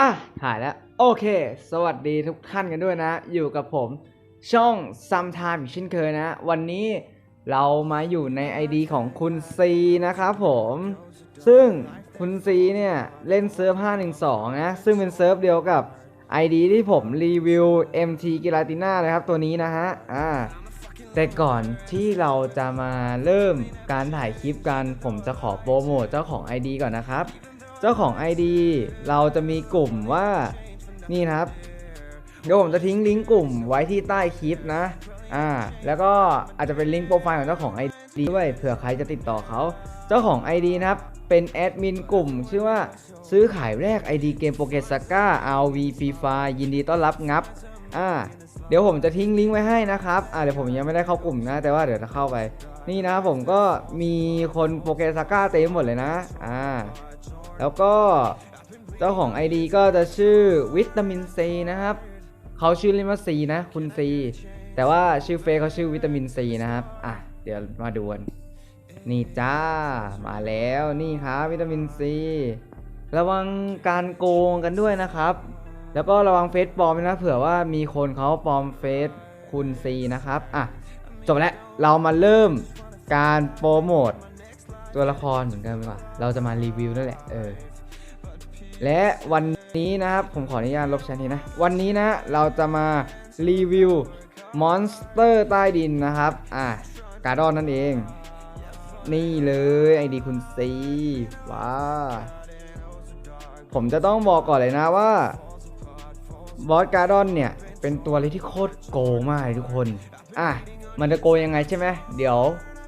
อะถ่ายแล้ว โอเค สวัสดีทุกท่านกันด้วยนะ อยู่กับผมช่อง Sometime อีกเช่นเคยนะ วันนี้เรามาอยู่ใน ID ของคุณซีนะครับผม ซึ่งคุณซีเนี่ย เล่นเซิร์ฟ 512 นะ ซึ่งเป็นเซิร์ฟเดียวกับ ID ที่ผมรีวิว MT g i l a t i n a นะครับ ตัวนี้นะฮะ อ่า แต่ก่อนที่เราจะมาเริ่มการถ่ายคลิปกัน ผมจะขอโปรโมทเจ้าของ ID ก่อนนะครับ เจ้าของ ID เราจะมีกลุ่มว่านี่นะครับเดี๋ยวผมจะทิ้งลิงก์กลุ่มไว้ที่ใต้คลิปนะ อ่า แล้วก็อาจจะเป็นลิงก์โปรไฟล์ของเจ้าของ ID ด้วย เผื่อใครจะติดต่อเขา เจ้าของ ID นะครับ เป็นแอดมินกลุ่ม ชื่อว่าซื้อขายแรก ID เกมโปเกสก้า RV Free Fire ยินดีต้อนรับงับ อ่า เดี๋ยวผมจะทิ้งลิงก์ไว้ให้นะครับ อ่า เดี๋ยวผมยังไม่ได้เข้ากลุ่มนะ แต่ว่าเดี๋ยวจะเข้าไป นี่นะผมก็มีคนโปเกสก้าเต็มหมดเลยนะ อ่า แล้วก็เจ้าของ ID ก็จะชื่อวิตามินซีนะครับเขาชื่อเล่นว่าซีนะคุณซีแต่ว่าชื่อเฟซเขาชื่อวิตามินซีนะครับอะเดี๋ยวมาดูกันนี่จ้ามาแล้วนี่ครับวิตามินซีระวังการโกงกันด้วยนะครับ แล้วก็ระวังเฟซปลอมนะเผื่อว่ามีคนเขาปลอมเฟซคุณซีนะครับอะจบแล้วเรามาเริ่มการโปรโมท ตัวละครเหมือนกันว่าเราจะมารีวิวนั่นแหละเออและวันนี้นะครับผมขออนุญาตลบแชทนี้นะ วันนี้นะเราจะมารีวิวมอนสเตอร์ใต้ดินนะครับอะการ์ดอนนั่นเอง นี่เลยไอดีคุณซีว้าผมจะต้องบอกก่อนเลยนะว่าบอสการ์ดอนเนี่ย เป็นตัวอะไรที่โคตรโกงมากเลยทุกคน อะ มันจะโกงยังไงใช่ไหม เดี๋ยว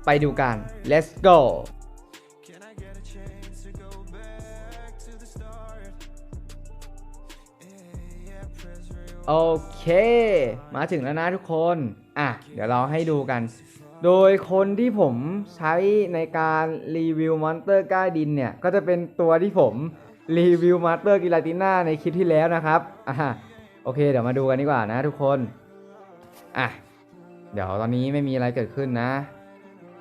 ไปดูกัน let's go โอเค มาถึงแล้วนะทุกคน อะ เดี๋ยวเราให้ดูกัน โดยคนที่ผมใช้ในการรีวิวมอนสเตอร์ก้าดินเนี่ย ก็จะเป็นตัวที่ผมรีวิวมอนสเตอร์กิลาติน่าในคลิปที่แล้วนะครับ อะโอเค เดี๋ยวมาดูกันดีกว่านะทุกคน อะ เดี๋ยวตอนนี้ไม่มีอะไรเกิดขึ้นนะ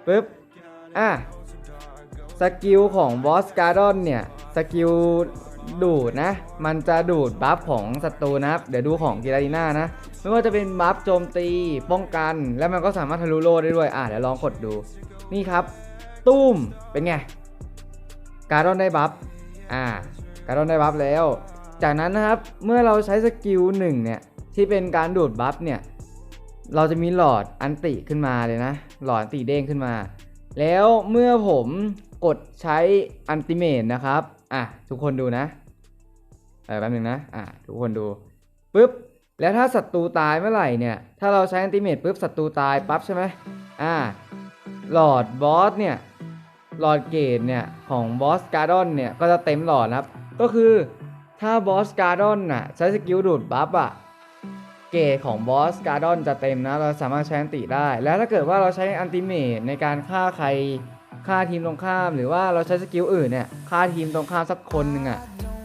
ปึ๊บ อะ สกิลของบอสการ์ดอนเนี่ย สกิล ดูดนะ มันจะดูดบัฟของศัตรูนะครับ เดี๋ยวดูของกีราดีน่านะ ไม่ว่าจะเป็นบัฟโจมตีป้องกัน แล้วมันก็สามารถทะลุโลได้ด้วย อะเดี๋ยวลองกดดู นี่ครับ ตุ้ม เป็นไง การ์ดอนได้บัฟ อ่า การ์ดอนได้บัฟแล้ว จากนั้นนะครับ เมื่อเราใช้สกิลหนึ่งเนี่ย ที่เป็นการดูดบัฟเนี่ย เราจะมีหลอดอันติขึ้นมาเลยนะ หลอดอันติเด้งขึ้นมา แล้วเมื่อผมกดใช้อันติเมตนะครับ อะ ทุกคนดูนะ แป๊บนึงนะอะทุกคนดูปุ๊บแล้วถ้าศัตรูตายเมื่อไหร่เนี่ย ถ้าเราใช้อันติเมตปุ๊บศัตรูตายปั๊บใช่ไหมอ่าหลอดบอสเนี่ยหลอดเกตเนี่ยของบอสการ์ดอนเนี่ยก็จะเต็มหลอดครับ ก็คือถ้าบอสการ์ดอนน่ะใช้สกิลดูดบัฟอะเกตของบอสการ์ดอนจะเต็มนะ เราสามารถใช้อันติได้ แล้วถ้าเกิดว่าเราใช้อันติเมตในการฆ่าใครฆ่าทีมตรงข้าม หรือว่าเราใช้สกิลอื่นเนี่ยฆ่าทีมตรงข้ามสักคนหนึ่งอะ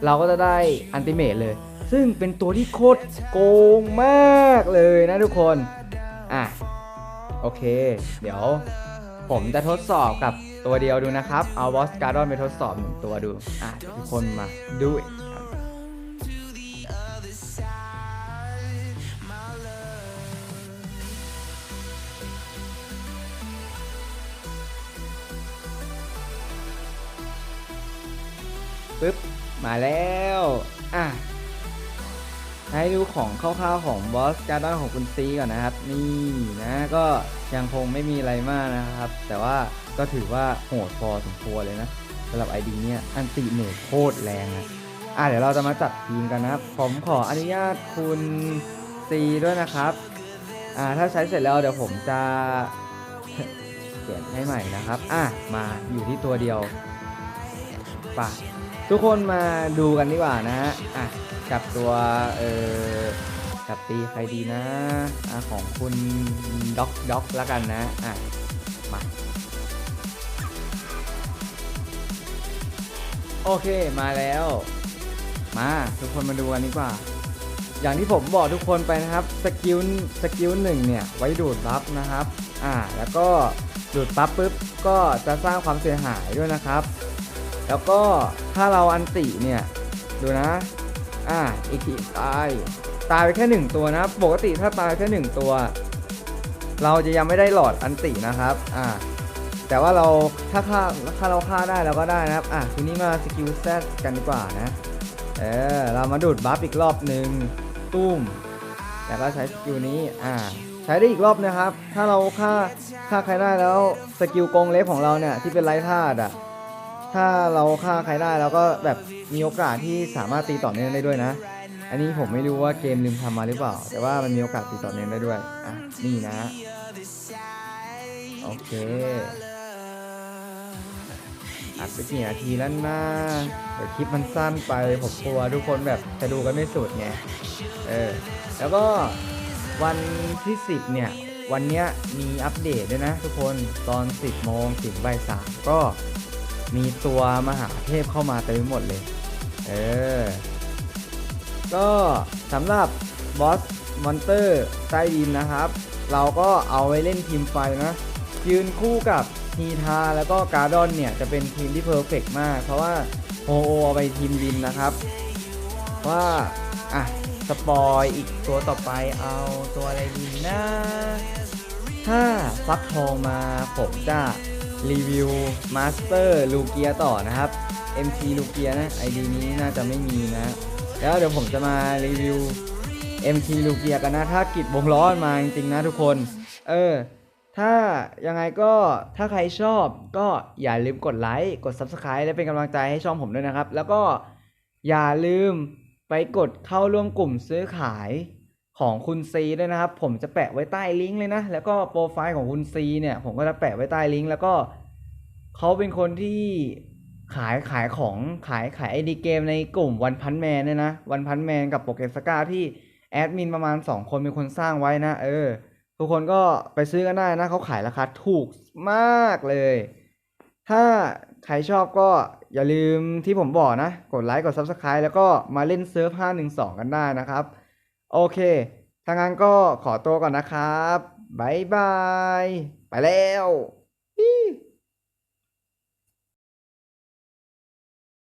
เราก็จะได้อันติเมตเลย ซึ่งเป็นตัวที่โคตรโกงมากเลยนะทุกคน อะ โอเค เดี๋ยวผมจะทดสอบกับตัวเดียวดูนะครับ เอาบอสการ์ดอนไปทดสอบหนึ่งตัวดู อะ ทุกคนมาดูปึ๊บ มาแล้ว อะ ให้ดูของคร่าวๆของบอสการ์ดอนของคุณซีก่อนนะครับ นี่นะก็ยังคงไม่มีอะไรมากนะครับ แต่ว่าก็ถือว่าโหดพอสมควรเลยนะสำหรับไอดีเนี่ยอันติเมทโคตรแรงนะอะเดี๋ยวเราจะมาจัดทีมกันนะครับ ผมขออนุญาตคุณซีด้วยนะครับ อ่าถ้าใช้เสร็จแล้วเดี๋ยวผมจะเปลี่ยนให้ใหม่นะครับ อะมาอยู่ที่ตัวเดียว ป่ะทุกคนมาดูกันดีกว่านะฮะอะกับตัวเออกับตีใครดีนะอะของคุณด็อกด็อกแล้วกันนะอะมาโอเคมาแล้ว มาทุกคนมาดูกันดีกว่า อย่างที่ผมบอกทุกคนไปนะครับสกิลสกิลหนึ่งเนี่ยไว้ดูดบัฟนะครับ อ่าแล้วก็ดูดปั๊บปุ๊บก็จะสร้างความเสียหายด้วยนะครับ แล้วก็ถ้าเราอันติเนี่ยดูนะ อ่าอีกทีตายตายไปแค่หนึ่งตัวนะ ปกติถ้าตายแค่หนึ่งตัว เราจะยังไม่ได้หลอดอันตินะครับ อ่า แต่ว่าเราถ้าฆ่าถ้าเราฆ่าได้เราก็ได้นะครับ อะทีนี้มาสกิลแซดกันดีกว่านะ เออเรามาดูดบัฟอีกรอบหนึ่งตุ้ม แล้วก็ใช้สกิลนี้ อ่า ใช้ได้อีกรอบนะครับ ถ้าเราฆ่าฆ่าใครได้แล้วสกิลกงเล็บของเราเนี่ยที่เป็นไร้ธาตุอะ ถ้าเราฆ่าใครได้เราก็แบบมีโอกาสที่สามารถตีต่อเนื่องได้ด้วยนะ อันนี้ผมไม่รู้ว่าเกมลืมทำมาหรือเปล่า แต่ว่ามันมีโอกาสตีต่อเนื่องได้ด้วยอะนี่นะโอเคอัดไปกี่นาทีแล้วนะเดี๋ยวคลิปมันสั้นไปผมกลัวทุกคนแบบจะดูกันไม่สุดไงเออแล้วก็วันที่ 10 เนี่ย วันเนี้ยมีอัปเดตด้วยนะทุกคนตอน 10 โมงถึงบ่ายสามก็ มีตัวมหาเทพเข้ามาเต็มไปหมดเลย เออ ก็สำหรับบอสมอนเตอร์ใต้ดินนะครับ เราก็เอาไว้เล่นทีมไฟนะ ยืนคู่กับฮีทาแล้วก็การ์ดอนเนี่ย จะเป็นทีมที่เพอร์เฟกมาก เพราะว่าโฮโอเอาไปทีมดินนะครับ ว่า อะ สปอยอีกตัวต่อไปเอาตัวอะไรดีนะ ถ้าฟักทองมาผมจะ รีวิวมาสเตอร์ลูเกียต่อนะครับ MC ลูเกียนะ ID นี้น่าจะไม่มีนะ แล้วเดี๋ยวผมจะมารีวิว MT ลูเกียกันนะ ถ้ากิจวงล้อมาจริงๆนะทุกคน เออ ถ้ายังไงก็ถ้าใครชอบก็อย่าลืมกดไลค์ กด Subscribe และเป็นกำลังใจให้ช่องผมด้วยนะครับ แล้วก็อย่าลืมไปกดเข้าร่วมกลุ่มซื้อขาย ของคุณซีด้วยนะครับ ผมจะแปะไว้ใต้ลิงก์เลยนะ แล้วก็โปรไฟล์ของคุณซีเนี่ย ผมก็จะแปะไว้ใต้ลิงก์แล้วก็เขาเป็นคนที่ขายขายของขายขายไอดีเกมในกลุ่มวันพันแมนเนี่ยนะวันพันแมนกับโปเกมสกาที่แอดมินประมาณ 2 คนเป็นคนสร้างไว้นะ เออ ทุกคนก็ไปซื้อกันได้นะเขาขายราคาถูกมากเลย ถ้าใครชอบก็อย่าลืมที่ผมบอกนะ กดไลค์กด Subscribe แล้วก็มาเล่นเซิร์ฟ 512 กันได้นะครับ โอเคถ้างั้นก็ขอตัวก่อนนะครับบายบาย ไปแล้วอี้